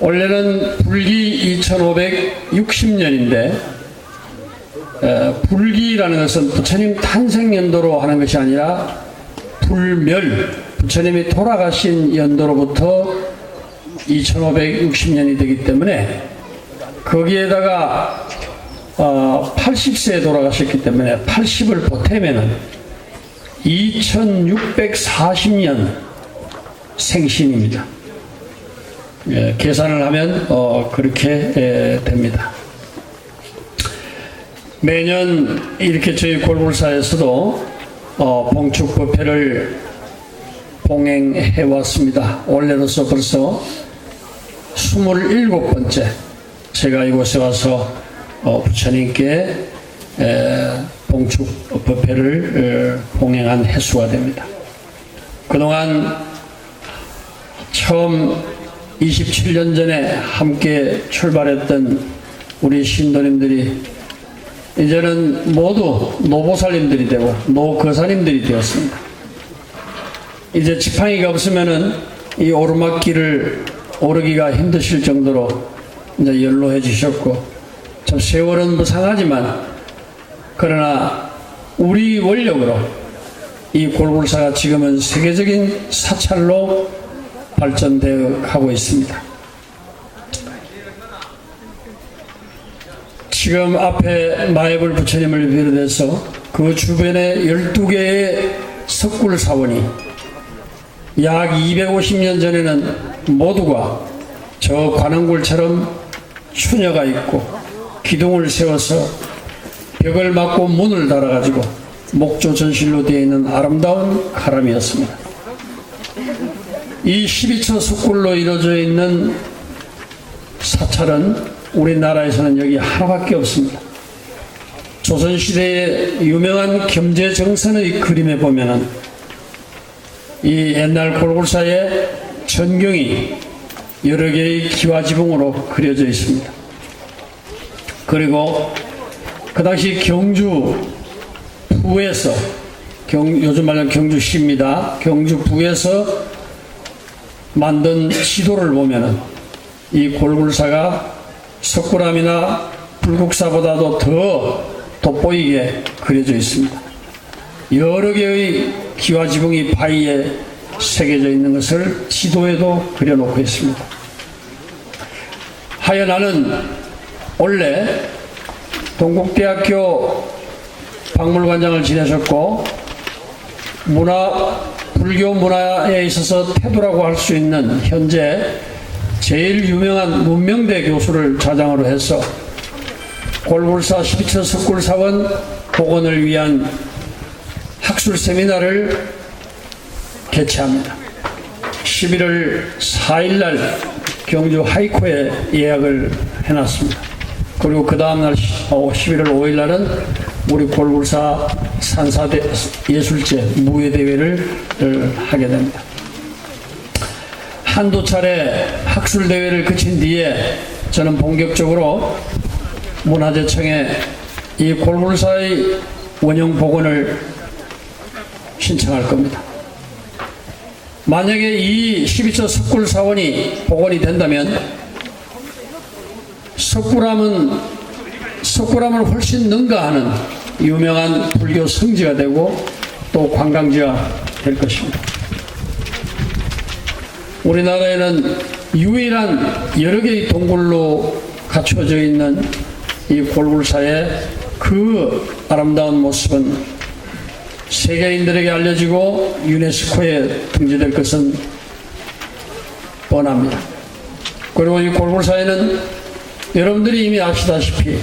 원래는 불기 2560년인데 불기라는 것은 부처님 탄생 연도로 하는 것이 아니라 불멸 부처님이 돌아가신 연도로부터 2560년이 되기 때문에 거기에다가 어, 80세에 돌아가셨기 때문에 80을 보태면은 2640년 생신입니다. 예, 계산을 하면 어, 그렇게 예, 됩니다. 매년 이렇게 저희 골골사에서도 어, 봉축법회를 봉행해 왔습니다. 올해로서 벌써 27번째 제가 이곳에 와서 어, 부처님께 에, 봉축법회를 에, 봉행한 횟수가 됩니다. 그동안 처음 27년 전에 함께 출발했던 우리 신도님들이 이제는 모두 노보살님들이 되고 노거사님들이 되었습니다. 이제 지팡이가 없으면은 이 오르막길을 오르기가 힘드실 정도로 이제 연로해 주셨고 참 세월은 무상하지만 그러나 우리 원력으로 이 골골사가 지금은 세계적인 사찰로 발전되어 가고 있습니다. 지금 앞에 마애불 부처님을 비롯해서 그 주변에 12개의 석굴 사원이 약 250년 전에는 모두가 저 관원굴처럼 추녀가 있고 기둥을 세워서 벽을 막고 문을 달아가지고 목조 전실로 되어 있는 아름다운 가람이었습니다. 이 12처 석굴로 이루어져 있는 사찰은 우리나라에서는 여기 하나밖에 없습니다. 조선시대의 유명한 겸재정선의 그림에 보면은 이 옛날 골골사의 전경이 여러 개의 기와지붕으로 그려져 있습니다. 그리고 그 당시 경주 부에서 경, 요즘 말하는 경주시입니다. 경주 부에서 만든 지도를 보면은 이 골굴사가 석굴암이나 불국사보다도 더 돋보이게 그려져 있습니다. 여러 개의 기와 지붕이 바위에 새겨져 있는 것을 지도에도 그려놓고 있습니다. 하여 나는 원래 동국대학교 박물관장을 지내셨고 문화 불교 문화에 있어서 태도라고 할 수 있는 현재 제일 유명한 문명대 교수를 좌장으로 해서 골골사 12처 석굴사원 복원을 위한 학술 세미나를 개최합니다. 11월 4일 날 경주 하이코에 예약을 해놨습니다. 그리고 그 다음날 11월 5일 날은 우리 골골사 산사대 예술제 무예대회를 하게 됩니다. 한두 차례 학술대회를 그친 뒤에 저는 본격적으로 문화재청에 이 골골사의 원형 복원을 신청할 겁니다. 만약에 이 12처 석굴 사원이 복원이 된다면 석굴암은 석굴암을 훨씬 능가하는 유명한 불교 성지가 되고 또 관광지가 될 것입니다. 우리나라에는 유일한 여러 개의 동굴로 갖춰져 있는 이 골굴사의 그 아름다운 모습은 세계인들에게 알려지고 유네스코에 등재될 것은 뻔합니다. 그리고 이 골골사에는 여러분들이 이미 아시다시피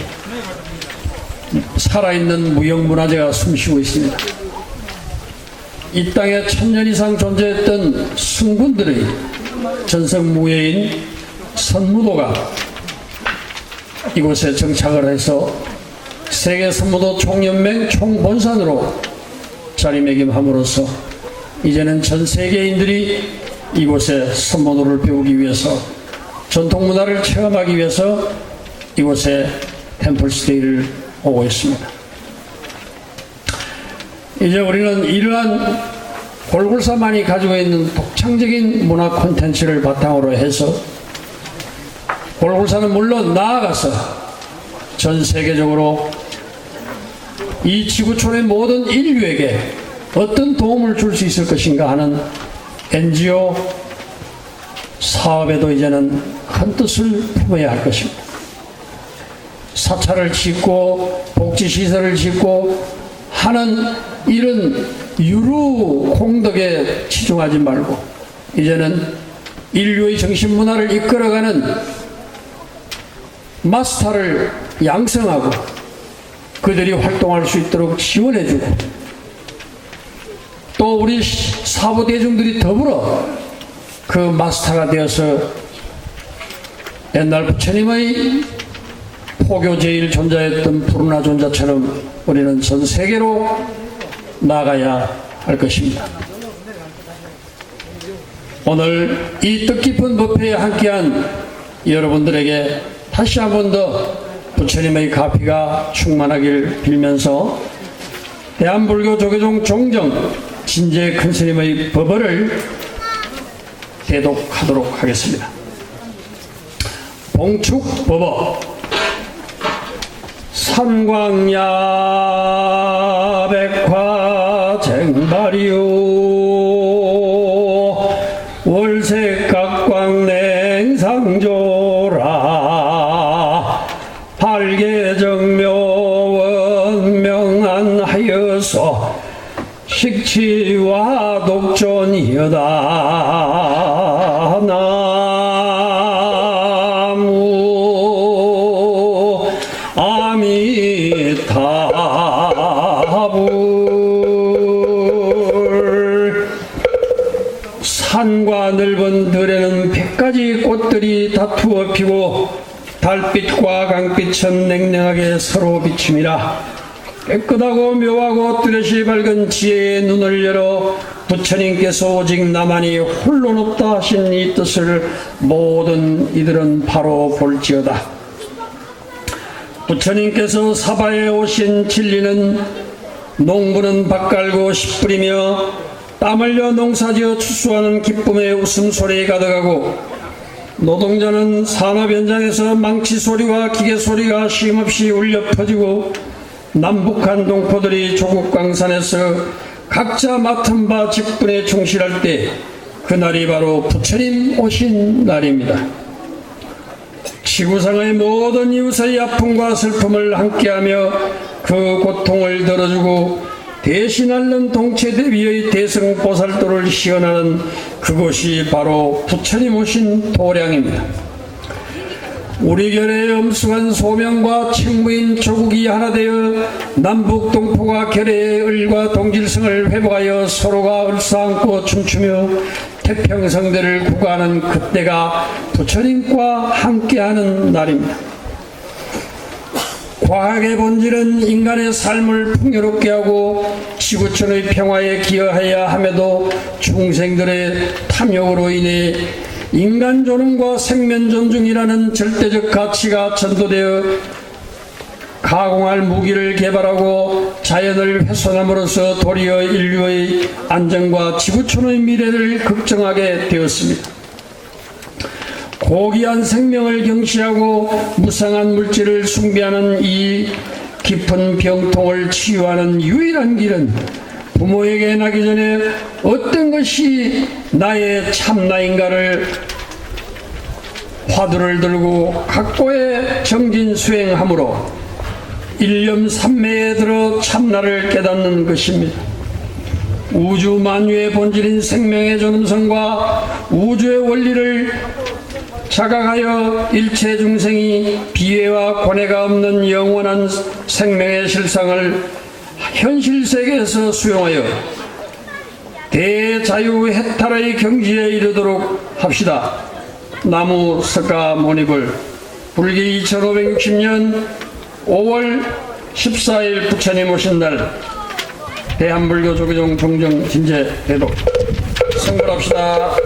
살아있는 무형문화재가 숨쉬고 있습니다. 이 땅에 천년 이상 존재했던 승군들의 전성무예인 선무도가 이곳에 정착을 해서 세계 선무도 총연맹 총본산으로 자리매김함으로써 이제는 전 세계인들이 이곳에 선무도를 배우기 위해서 전통 문화를 체험하기 위해서 이곳에 템플스테이를 오고 있습니다. 이제 우리는 이러한 골골사만이 가지고 있는 독창적인 문화 콘텐츠를 바탕으로 해서 골골사는 물론 나아가서 전 세계적으로 이 지구촌의 모든 인류에게 어떤 도움을 줄 수 있을 것인가 하는 NGO 사업에도 이제는 큰 뜻을 품어야 할 것입니다. 사찰을 짓고 복지시설을 짓고 하는 이런 유루 공덕에 치중하지 말고 이제는 인류의 정신문화를 이끌어가는 마스터를 양성하고 그들이 활동할 수 있도록 지원해주고 또 우리 사부 대중들이 더불어 그 마스터가 되어서 옛날 부처님의 포교 제일 존자였던 푸르나 존자처럼 우리는 전 세계로 나가야 할 것입니다. 오늘 이 뜻깊은 법회에 함께한 여러분들에게 다시 한 번 더 부처님의 가피가 충만하길 빌면서 대한불교 조계종 종정 진제 큰스님의 법어를 대독하도록 하겠습니다. 봉축법어 삼광야 백화 쟁발이요. 월색각광 냉상조라. 발계정묘원 명안하여서 식치와 독존이여다 꽃들이 다투어 피고 달빛과 강빛은 냉랭하게 서로 비춤이라 깨끗하고 묘하고 뚜렷이 밝은 지혜의 눈을 열어 부처님께서 오직 나만이 홀로 높다 하신 이 뜻을 모든 이들은 바로 볼지어다. 부처님께서 사바에 오신 진리는 농부는 밭 갈고 씨 뿌리며 땀 흘려 농사지어 추수하는 기쁨의 웃음소리에 가득하고 노동자는 산업 현장에서 망치 소리와 기계 소리가 쉼없이 울려 퍼지고 남북한 동포들이 조국 광산에서 각자 맡은 바 직분에 충실할 때 그날이 바로 부처님 오신 날입니다. 지구상의 모든 이웃의 아픔과 슬픔을 함께하며 그 고통을 덜어주고 대신 앓는 동체대비의 대승보살도를 시연하는 그곳이 바로 부처님 오신 도량입니다. 우리 결의 엄숙한 소명과 책무인 조국이 하나 되어 남북 동포가 결의의 을과 동질성을 회복하여 서로가 얼싸안고 춤추며 태평성대를 구가하는 그때가 부처님과 함께하는 날입니다. 과학의 본질은 인간의 삶을 풍요롭게 하고 지구촌의 평화에 기여해야 함에도 중생들의 탐욕으로 인해 인간 존엄과 생명 존중이라는 절대적 가치가 전도되어 가공할 무기를 개발하고 자연을 훼손함으로써 도리어 인류의 안정과 지구촌의 미래를 걱정하게 되었습니다. 고귀한 생명을 경시하고 무상한 물질을 숭배하는 이 깊은 병통을 치유하는 유일한 길은 부모에게 나기 전에 어떤 것이 나의 참나인가를 화두를 들고 각고의 정진 수행함으로 일념 삼매에 들어 참나를 깨닫는 것입니다. 우주 만유의 본질인 생명의 존엄성과 우주의 원리를 자각하여 일체 중생이 비애와 고뇌가 없는 영원한 생명의 실상을 현실 세계에서 수용하여 대자유 해탈의 경지에 이르도록 합시다. 나무 석가 모니불 불기 2560년 5월 14일 부처님 오신 날 대한불교 조계종 종정 진제 대독 성불합시다.